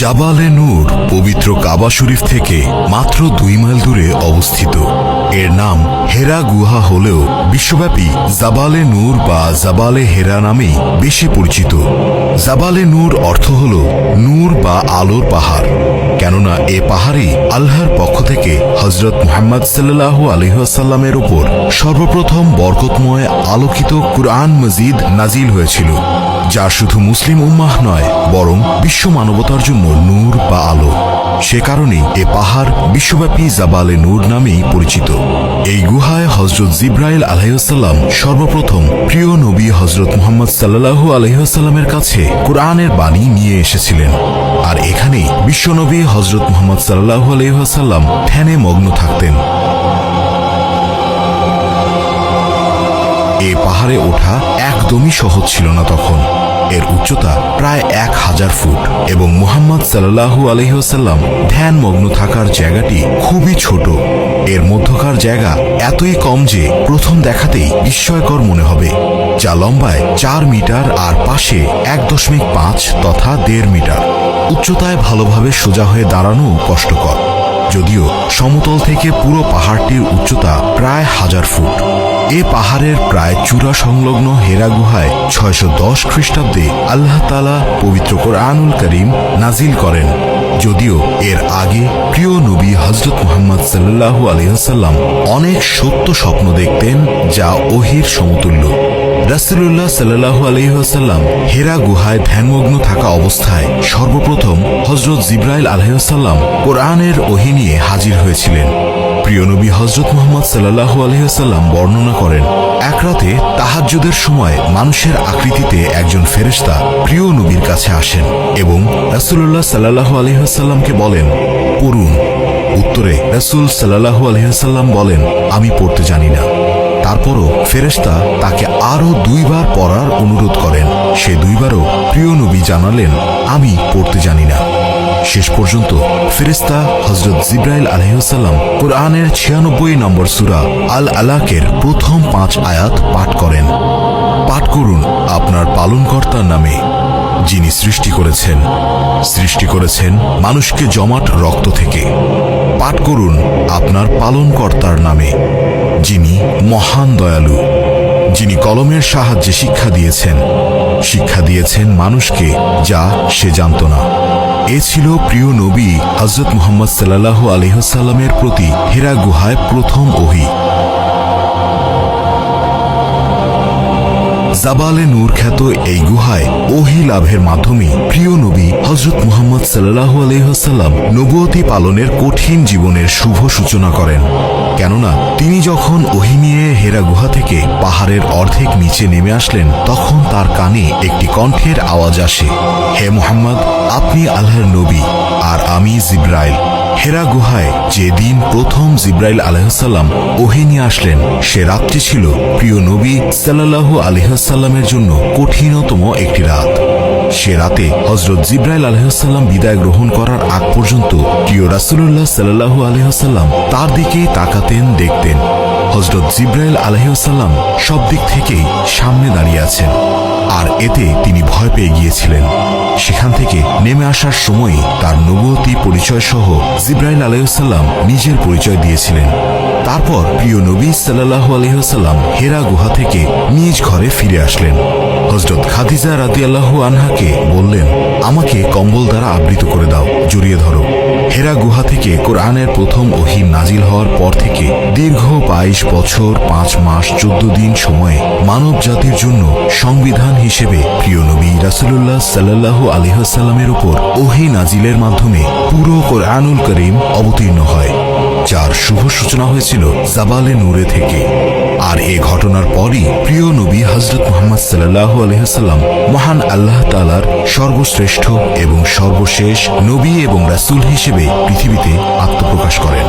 জাবালে নূর পবিত্র কাবা শরীফ থেকে মাত্র দুই মাইল দূরে অবস্থিত। এর নাম হেরা গুহা হলেও বিশ্বব্যাপী জাবালে নূর বা জাবালে হেরা নামেই বেশি পরিচিত। জাবালে নূর অর্থ হল নূর বা আলোর পাহাড়। কেননা এ পাহাড়েই আল্লাহর পক্ষ থেকে হজরত মোহাম্মদ সাল্লাহ আলহাসাল্লামের ওপর সর্বপ্রথম বরকতময় আলোকিত কুরআন মজিদ নাজিল হয়েছিল, যা শুধু মুসলিম উম্মাহ নয়, বরং বিশ্ব মানবতার জন্য নূর বা আলো। সে কারণে এ পাহাড় বিশ্বব্যাপী জাবালে নূর নামেই পরিচিত। এই গুহায় হজরত জিব্রাইল আলহাসাল্লাম সর্বপ্রথম প্রিয় নবী হজরত মোহাম্মদ সাল্লাহু আলহাসাল্লামের কাছে কোরআনের বাণী নিয়ে এসেছিলেন। আর এখানেই বিশ্বনবী হজরত মোহাম্মদ সাল্লাহু আলহাসাল্লাম ধ্যানে মগ্ন থাকতেন। এ পাহাড়ে ওঠা একদমই সহজ ছিল না তখন। এর উচ্চতা প্রায় এক হাজার ফুট এবং মুহাম্মদ সাল্লাহু আলহিহাসাল্লাম ধ্যানমগ্ন থাকার জায়গাটি খুবই ছোট। এর মধ্যকার জায়গা এতই কম যে প্রথম দেখাতেই বিস্ময়কর মনে হবে, যা লম্বায় চার মিটার আর পাশে এক দশমিক পাঁচ তথা দেড় মিটার। উচ্চতায় ভালোভাবে সোজা হয়ে দাঁড়ানো কষ্টকর। যদিও সমতল থেকে পুরো পাহাড়টির উচ্চতা প্রায় হাজার ফুট। এ পাহাড়ের প্রায় চূড়া সংলগ্ন হেরা গুহায় ছয়শো দশ খ্রিস্টাব্দে আল্লাহ তালা পবিত্র কোরআনুল করিম নাজিল করেন। যদিও এর আগে প্রিয় নবী হজরত মোহাম্মদ সাল্লাহ আলহাসাল্লাম অনেক সত্য স্বপ্ন দেখতেন যা ওহির সমতুল্য। রাসুল্লাহ সাল্লাহ আলহিহাসাল্লাম হেরা গুহায় ধ্যানমগ্ন থাকা অবস্থায় সর্বপ্রথম হজরত জিব্রাইল আলহিহাসাল্লাম কোরআনের ওহি নিয়ে হাজির হয়েছিলেন। প্রিয় নবী হজরত মোহাম্মদ সাল্লাহু আলহিহাসাল্লাম বর্ণনা করেন, এক রাতে তাহাজ্জুদের সময় মানুষের আকৃতিতে একজন ফেরেশতা প্রিয় নবীর কাছে আসেন এবং রাসুল্লাহ সাল্লাহু আলহিহাসাল্লামকে বলেন, পড়ুন। উত্তরে রাসুল সাল্লাহু আলহিহাসাল্লাম বলেন, আমি পড়তে জানি না। তারপরও ফেরেশতা তাকে আরও দুইবার পড়ার অনুরোধ করেন। সে দুইবারও প্রিয় নবী জানালেন, আমি পড়তে জানি না। শেষ পর্যন্ত ফেরেস্তা হজরত জিব্রাইল আলহিহাল্লাম কোরআনের ছিয়ানব্বই নম্বর সুরা আল আলাকের প্রথম পাঁচ আয়াত পাঠ করেন। পাঠ করুন আপনার পালনকর্তার নামে, যিনি সৃষ্টি করেছেন। সৃষ্টি করেছেন মানুষকে জমাট রক্ত থেকে। পাঠ করুন আপনার পালনকর্তার নামে যিনি মহান দয়ালু, যিনি কলমের সাহায্যে শিক্ষা দিয়েছেন। শিক্ষা দিয়েছেন মানুষকে যা সে জানত না। এ ছিল প্রিয় নবী হজরত মোহাম্মদ সাল্লাহ আলহ্লামের প্রতি হেরা গুহায় প্রথম ওহি। জাবালে নূর খ্যাত এই গুহায় ওহি লাভের মাধ্যমে প্রিয় নবী হজরত মুহাম্মদ সাল্লাহ আলহ্লাম নবতী পালনের কঠিন জীবনের শুভ সূচনা করেন। কেননা তিনি যখন ওহি নিয়ে হেরা গুহা থেকে পাহাড়ের অর্ধেক নিচে নেমে আসলেন, তখন তার কানে একটি কণ্ঠের আওয়াজ আসে, হে মোহাম্মদ, আপনি আল্লাহর নবী, আর আমি জিব্রাইল। হেরা গুহায় যে দিন প্রথম জিব্রাইল আলহাসাল্লাম ওহে নিয়ে আসলেন, সে রাতটি ছিল প্রিয় নবী সাল্লাহ আলহাসাল্লামের জন্য কঠিনতম একটি রাত। সে রাতে হজরত জিব্রাইল আলহাসাল্লাম বিদায় গ্রহণ করার আগ পর্যন্ত প্রিয় রাসুল্লাহ সাল্লাহ আলহাসাল্লাম তার দিকেই তাকাতেন, দেখতেন। হজরত জিব্রাইল আলহাসাল্লাম সব দিক থেকেই সামনে দাঁড়িয়ে আছেন। আর এতে তিনি ভয় পেয়ে গিয়েছিলেন। সেখান থেকে নেমে আসার সময়ই তার নবতী পরিচয় সহ জিব্রাইল আলাইসাল্লাম নিজের পরিচয় দিয়েছিলেন। তারপর প্রিয় নবী সাল্লাহ আলহিহাল্লাম হেরা গুহা থেকে নিজ ঘরে ফিরে আসলেন। হজরত খাদিজা রাতি আল্লাহ আনহাকে বললেন, আমাকে কম্বল দ্বারা আবৃত করে দাও, জড়িয়ে ধরো। হেরা গুহা থেকে কোরআনের প্রথম ওহিম নাজিল হওয়ার পর থেকে দীর্ঘ বাইশ বছর, পাঁচ মাস, চোদ্দ দিন সময়ে মানব জাতির জন্য সংবিধান হিসেবে প্রিয় নবী রাসুল্লাহ সাল্লাহ আলহাসাল্লামের ওপর ওহি নাজিলের মাধ্যমে পুরো কোরআনুল করিম অবতীর্ণ হয়। যার শুভ সূচনা হয়েছিল জাবালে নূরে থেকে। আর এ ঘটনার পরই প্রিয় নবী হজরত মোহাম্মদ সাল্লাহ আলহাম মহান আল্লাহ তালার সর্বশ্রেষ্ঠ এবং সর্বশেষ নবী এবং রাসুল হিসেবে পৃথিবীতে আত্মপ্রকাশ করেন।